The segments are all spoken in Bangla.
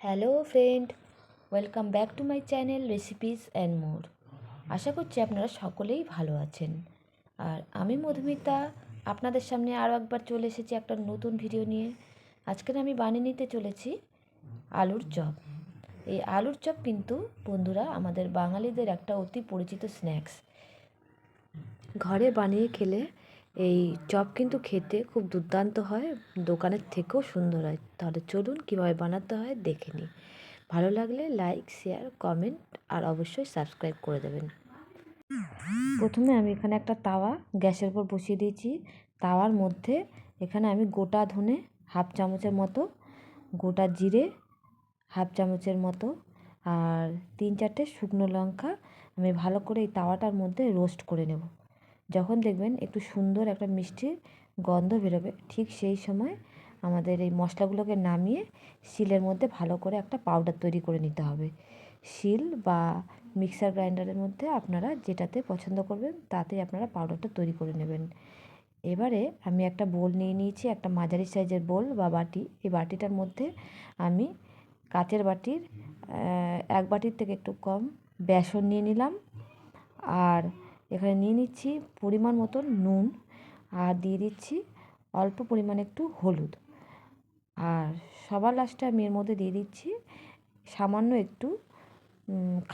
Hello friend welcome back to my channel recipes and more আশা করছি আপনারা সকলেই ভালো আছেন। আর আমি মধুমিতা, আপনাদের সামনে আরও একবার চলে এসেছি একটা নতুন ভিডিও নিয়ে। আজকের আমি বানিয়ে নিতে চলেছি আলুর চপ। এই আলুর চপ কিন্তু বন্ধুরা আমাদের বাঙালিদের একটা অতি পরিচিত স্ন্যাক্স ঘরে বানিয়ে খেলে এই চপ কিন্তু খেতে খুব দুর্দান্ত হয়, দোকানের থেকেও সুন্দর হয়। তাহলে চলুন কীভাবে বানাতে হয় দেখে নিই। ভালো লাগলে লাইক, শেয়ার, কমেন্ট আর অবশ্যই সাবস্ক্রাইব করে দেবেন। প্রথমে আমি এখানে একটা তাওয়া গ্যাসের উপর বসিয়ে দিয়েছি। তাওয়ার মধ্যে এখানে আমি গোটা ধনে হাফ চামচের মতো, গোটা জিরে হাফ চামচের মতো আর তিন চারটে শুকনো লঙ্কা আমি ভালো করে এই তাওয়াটার মধ্যে রোস্ট করে নেব। যখন দেখবেন একটু সুন্দর একটা মিষ্টি গন্ধ বেরোবে, ঠিক সেই সময় আমাদের এই মশলাগুলোকে নামিয়ে শিলের মধ্যে ভালো করে একটা পাউডার তৈরি করে নিতে হবে। শিল বা মিক্সার গ্রাইন্ডারের মধ্যে আপনারা যেটাতে পছন্দ করবেন তাতেই আপনারা পাউডারটা তৈরি করে নেবেন। এবারে আমি একটা বোল নিয়ে নিয়েছি, একটা মাঝারি সাইজের বোল বা বাটি। এই বাটিটার মধ্যে আমি কাচের বাটির এক বাটির থেকে একটু কম বেসন নিয়ে নিলাম। আর এখানে নিয়ে নিচ্ছি পরিমাণ মতন নুন আর দিয়ে দিচ্ছি অল্প পরিমাণে একটু হলুদ। আর সবার লাস্টে আমি এর মধ্যে দিয়ে দিচ্ছি সামান্য একটু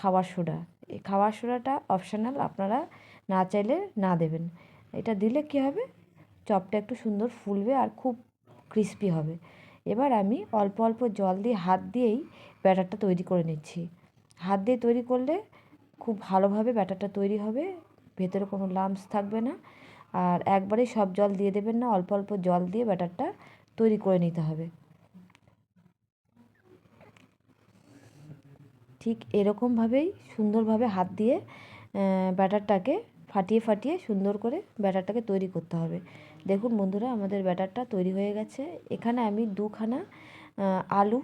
খাবার সোডা। এই খাবার সোডাটা অপশানাল আপনারা না চাইলে না দেবেন। এটা দিলে কী হবে? চপটা একটু সুন্দর ফুলবে আর খুব ক্রিস্পি হবে। এবার আমি অল্প অল্প জল দিয়ে, হাত দিয়েই ব্যাটারটা তৈরি করে নিচ্ছি। হাত দিয়ে তৈরি করলে খুব ভালোভাবে ব্যাটারটা তৈরি হবে। ভেতরে কোনো লাম্পস থাকবে না। আর একবারেই সব জল দিয়ে দেবেন না, অল্প অল্প জল দিয়ে ব্যাটারটা তৈরি করে নিতে হবে। ঠিক এরকমভাবেই সুন্দরভাবে হাত দিয়ে ব্যাটারটাকে ফাটিয়ে ফাটিয়ে সুন্দর করে ব্যাটারটাকে তৈরি করতে হবে। দেখুন বন্ধুরা, আমাদের ব্যাটারটা তৈরি হয়ে গেছে। এখানে আমি দুখানা আলু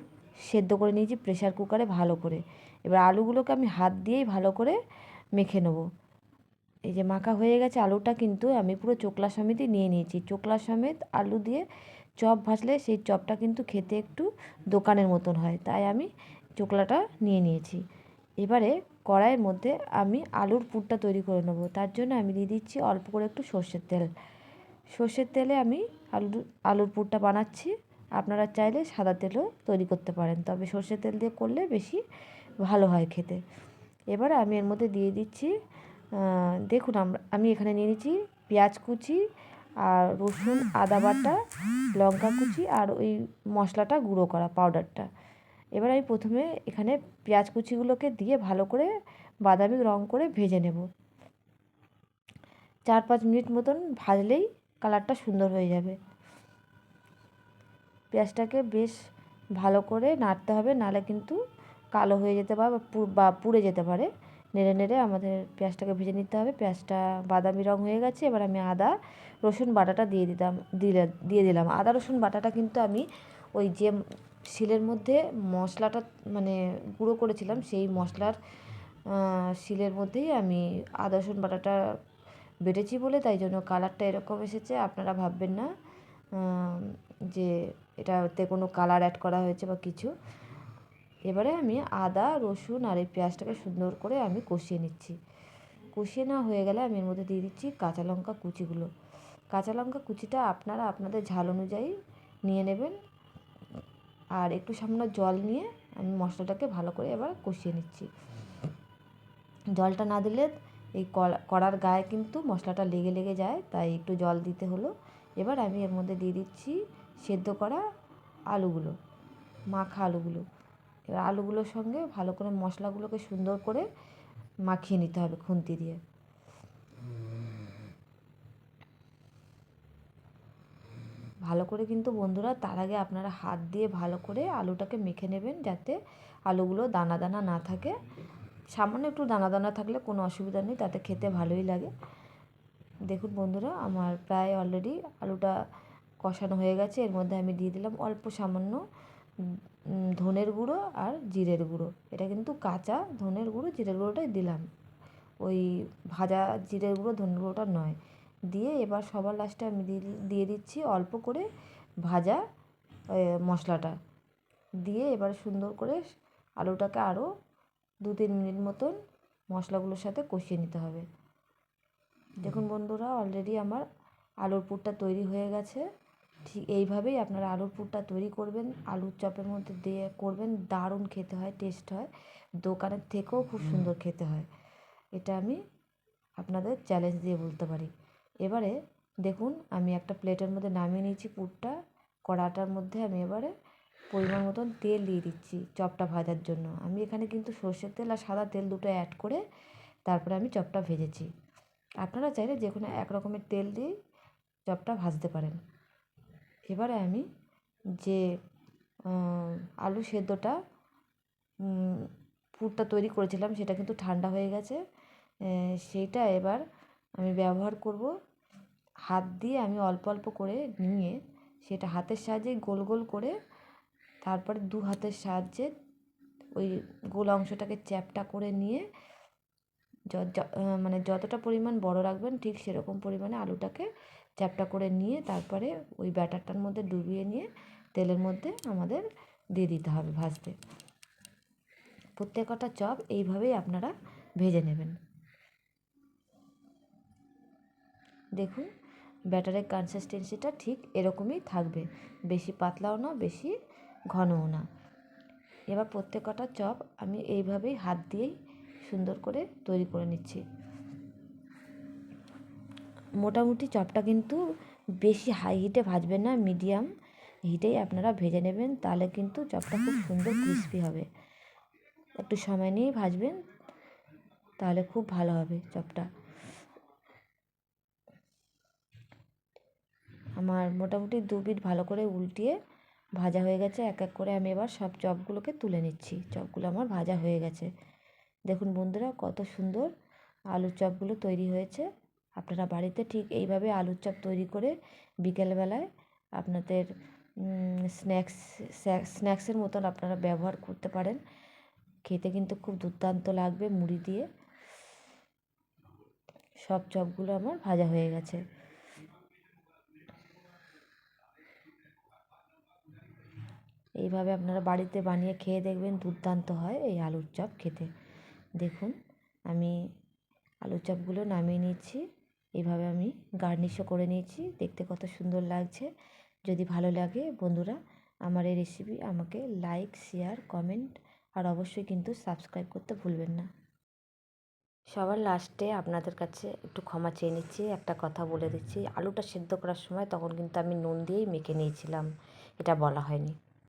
সেদ্ধ করে নিয়েছি প্রেশার কুকারে ভালো করে। এবার আলুগুলোকে আমি হাত দিয়েই ভালো করে মেখে নেব। এই যে মাখা হয়ে গেছে আলুটা কিন্তু আমি পুরো চোকলা সমেতই নিয়ে নিয়েছি। চোকলা সমেত আলু দিয়ে চপ ভাজলে সেই চপটা কিন্তু খেতে একটু দোকানের মতন হয়, তাই আমি চোকলাটা নিয়ে নিয়েছি। এবারে কড়াইয়ের মধ্যে আমি আলুর পুরটা তৈরি করে নেব, তার জন্য আমি দিয়ে দিচ্ছি অল্প করে একটু সর্ষের তেল। সর্ষের তেলে আমি আলু আলুর পুরটা বানাচ্ছি, আপনারা চাইলে সাদা তেলও তৈরি করতে পারেন, তবে সর্ষের তেল দিয়ে করলে বেশি ভালো হয় খেতে। এবার আমি এর মধ্যে দিয়ে দিচ্ছি দেখুন, আমরা, আমি এখানে নিয়ে নিচ্ছি পেঁয়াজ কুচি আর রসুন, আদা বাটা, লঙ্কা কুচি আর ওই মশলাটা গুঁড়ো করা পাউডারটা এবার আমি প্রথমে এখানে পেঁয়াজ কুচিগুলোকে দিয়ে ভালো করে বাদামি রং করে ভেজে নেব। চার পাঁচ মিনিট মতন ভাজলেই কালারটা সুন্দর হয়ে যাবে। পেঁয়াজটাকে বেশ ভালো করে নাড়তে হবে, নালে কিন্তু কালো হয়ে যেতে পারে বা পুড়ে যেতে পারে। নেড়ে নেড়ে আমাদের পেঁয়াজটাকে ভেজে নিতে হবে। পেঁয়াজটা বাদামি রঙ হয়ে গেছে। এবার আমি আদা, রসুন বাটাটা দিয়ে দিতাম, দিলে, দিয়ে দিলাম। আদা, রসুন বাটাটা কিন্তু আমি ওই যে শিলের মধ্যে মশলাটা মানে গুঁড়ো করেছিলাম, সেই মশলার শিলের মধ্যেই আমি আদা, রসুন বাটাটা বেটেছি বলে। তাই জন্য কালারটা এরকম এসেছে, আপনারা ভাববেন না যে এটাতে কোনো কালার অ্যাড করা হয়েছে বা কিছু। এবারে আমি আদা, রসুন আর এই পেঁয়াজটাকে সুন্দর করে আমি কষিয়ে নিচ্ছি। কষিয়ে না হয়ে গেলে আমি এর মধ্যে দিয়ে দিচ্ছি কাঁচা লঙ্কা কুচিগুলো। কাঁচা লঙ্কা কুচিটা আপনারা আপনাদের ঝাল অনুযায়ী নিয়ে নেবেন। আর একটু সামান্য জল নিয়ে আমি মশলাটাকে ভালো করে এবার কষিয়ে নিচ্ছি। জলটা না দিলে এই কড়ার গায়ে কিন্তু মশলাটা লেগে লেগে যায়, তাই একটু জল দিতে হলো। এবার আমি এর মধ্যে দিয়ে দিচ্ছি সেদ্ধ করা আলুগুলো, মাখা আলুগুলো। এবার আলুগুলোর সঙ্গে ভালো করে মশলাগুলোকে সুন্দর করে মাখিয়ে নিতে হবে খুন্তি দিয়ে। ভালো করে কিন্তু বন্ধুরা তার আগে আপনারা হাত দিয়ে ভালো করে আলুটাকে মেখে নেবেন যাতে আলুগুলো দানা দানা না থাকে। সামান্য একটু দানা দানা থাকলে কোনো অসুবিধা নেই, তাতে খেতে ভালোই লাগে। দেখুন বন্ধুরা, আমার প্রায় অলরেডি আলুটা কষানো হয়ে গেছে। এর মধ্যে আমি দিয়ে দিলাম অল্প সামান্য ধনের গুঁড়ো আর জিরের গুঁড়ো। এটা কিন্তু কাঁচা ধনের গুঁড়ো, জিরের গুঁড়োটাই দিলাম। ওই ভাজা জিরের গুঁড়ো, ধনের গুঁড়োটা নয়। দিয়ে এবার সবার লাস্টে আমি দিয়ে দিচ্ছি অল্প করে ভাজা মশলাটা। দিয়ে এবার সুন্দর করে আলুটাকে আরও দু তিন মিনিট মতন মশলাগুলোর সাথে কষিয়ে নিতে হবে। দেখুন বন্ধুরা অলরেডি আমার আলুর পুরটা তৈরি হয়ে গেছে। ঠিক এইভাবেই আপনারা আলুর পুরটা তৈরি করবেন। আলুর চপের মধ্যে দিয়ে করবেন। দারুণ খেতে হয় টেস্ট হয়। দোকানের থেকেও খুব সুন্দর খেতে হয়। এটা আমি আপনাদের চ্যালেঞ্জ দিয়ে বলতে পারি। এবারে দেখুন আমি একটা প্লেটের মধ্যে নামিয়ে নিয়েছি পুরটা। কড়াটার মধ্যে আমি এবারে পরিমাণ মতন তেল দিয়ে দিচ্ছি চপটা ভাজার জন্য। আমি এখানে কিন্তু সর্ষের তেল আর সাদা তেল দুটো অ্যাড করে তারপরে আমি চপটা ভেজেছি। আপনারা চাইলে যে কোনো এক রকমের তেল দিয়েই চপটা ভাজতে পারেন। এবারে আমি যে আলু সেদ্ধটা পুরটা তৈরি করেছিলাম সেটা কিন্তু ঠান্ডা হয়ে গেছে। সেইটা এবার আমি ব্যবহার করব। হাত দিয়ে আমি অল্প অল্প করে নিয়ে সেটা হাতের সাহায্যে গোল গোল করে তারপরে দু হাতের সাহায্যে ওই গোল অংশটাকে চ্যাপটা করে নিয়ে মানে যতটা পরিমাণ বড় রাখবেন ঠিক সেরকম পরিমাণে আলুটাকে চ্যাপটা করে নিয়ে তারপরে ওই ব্যাটারটার মধ্যে ডুবিয়ে নিয়ে তেলের মধ্যে আমাদের দিয়ে দিতে হবে ভাজতে। প্রত্যেকটা চপ এইভাবেই আপনারা ভেজে নেবেন। দেখুন, ব্যাটারের কনসিস্টেন্সিটা ঠিক এরকমই থাকবে, বেশি পাতলাও না, বেশি ঘনও না। এবার প্রত্যেকটা চপ আমি এইভাবেই হাত দিয়েই সুন্দর করে তৈরি করে নিচ্ছি। মোটামুটি চপটা কিন্তু বেশি হাই হিটে ভাজবেন না মিডিয়াম হিটেই আপনারা ভেজে নেবেন, তাহলে কিন্তু চপটা খুব সুন্দর ক্রিস্পি হবে। একটু সময় নিয়েই ভাজবেন, তাহলে খুব ভালো হবে চপটা। আমার মোটামুটি দু পিঠ ভালো করে উল্টিয়ে ভাজা হয়ে গেছে, এক এক করে আমি এবার সব চপগুলোকে তুলে নিচ্ছি। চপগুলো আমার ভাজা হয়ে গেছে। দেখুন বন্ধুরা, কত সুন্দর আলুর চপগুলো তৈরি হয়েছে। আপনারা বাড়িতে ঠিক এইভাবে আলুর চপ তৈরি করে বিকেলবেলায় আপনাদের স্ন্যাক্স স্ন্যাক্সের মতন আপনারা ব্যবহার করতে পারেন। খেতে কিন্তু খুব দুর্দান্ত লাগবে মুড়ি দিয়ে। সব চপগুলো আমার ভাজা হয়ে গেছে। এইভাবে আপনারা বাড়িতে বানিয়ে খেয়ে দেখবেন দুর্দান্ত হয় এই আলুর চপ খেতে। দেখুন, আমি আলুর চপগুলো নামিয়ে নিচ্ছি। এইভাবে আমি গার্নিশও করে নিয়েছি। দেখতে কত সুন্দর লাগছে। যদি ভালো লাগে বন্ধুরা, আমার এই রেসিপি আমাকে লাইক শেয়ার কমেন্ট আর অবশ্যই কিন্তু সাবস্ক্রাইব করতে ভুলবেন না। সবার লাস্টে আপনাদের কাছে একটু ক্ষমা চেয়ে নিচ্ছি। একটা কথা বলে দিচ্ছি, আলুটা সেদ্ধ করার সময় তখন কিন্তু আমি নুন দিয়েই মেখে নিয়েছিলাম। এটা বলা হয়নি।